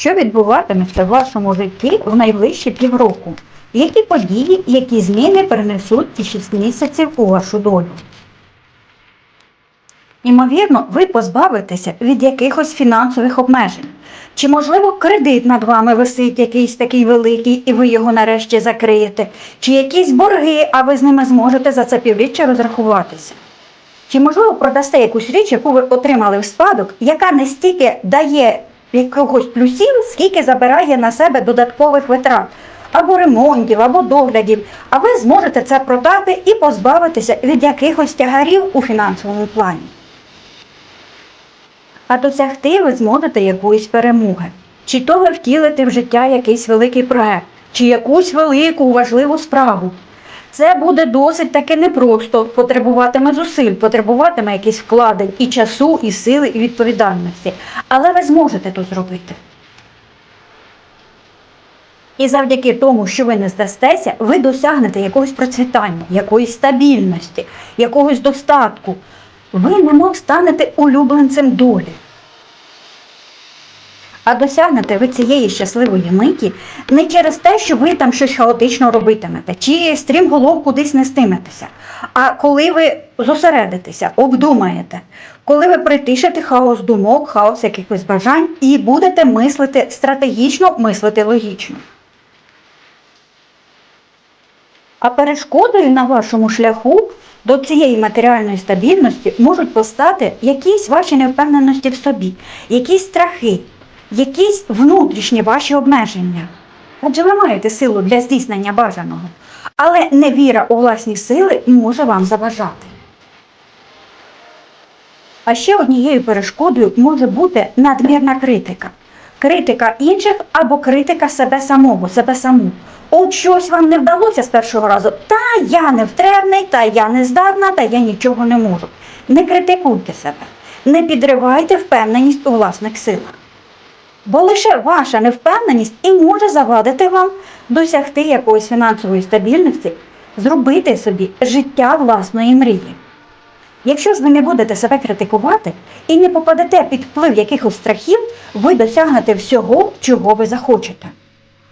Що відбуватиметься в вашому житті в найближчі півроку? Які події, які зміни перенесуть ці 6 місяців у вашу долю? Імовірно, ви позбавитеся від якихось фінансових обмежень. Чи, можливо, кредит над вами висить якийсь такий великий, і ви його нарешті закриєте? Чи якісь борги, а ви з ними зможете за це півріччя розрахуватися? Чи можливо продасте якусь річ, яку ви отримали в спадок, яка не стільки дає якогось плюсів, скільки забирає на себе додаткових витрат, або ремонтів, або доглядів, а ви зможете це продати і позбавитися від якихось тягарів у фінансовому плані. А досягти ви зможете якоїсь перемоги. Чи то ви втілите в життя якийсь великий проект, чи якусь велику важливу справу. Це буде досить таки непросто, потребуватиме зусиль, потребуватиме якихось вкладень і часу, і сили, і відповідальності. Але ви зможете то зробити. І завдяки тому, що ви не здастеся, ви досягнете якогось процвітання, якоїсь стабільності, якогось достатку. Ви немов станете улюбленцем долі. А досягнете ви цієї щасливої миті не через те, що ви там щось хаотично робитимете, чи стрімголов кудись нестиметеся. А коли ви зосередитеся, обдумаєте, коли ви притишите хаос думок, хаос якихось бажань і будете мислити стратегічно, мислити логічно. А перешкодою на вашому шляху до цієї матеріальної стабільності можуть постати якісь ваші невпевненості в собі, якісь страхи, якісь внутрішні ваші обмеження. Адже ви маєте силу для здійснення бажаного, але невіра у власні сили може вам заважати. А ще однією перешкодою може бути надмірна критика. Критика інших або критика себе самого, себе саму. От щось вам не вдалося з першого разу, та я не втребний, та я не здатна, та я нічого не можу. Не критикуйте себе, не підривайте впевненість у власних силах. Бо лише ваша невпевненість і може завадити вам досягти якоїсь фінансової стабільності, зробити собі життя власної мрії. Якщо ж ви не будете себе критикувати і не попадете під вплив якихось страхів, ви досягнете всього, чого ви захочете.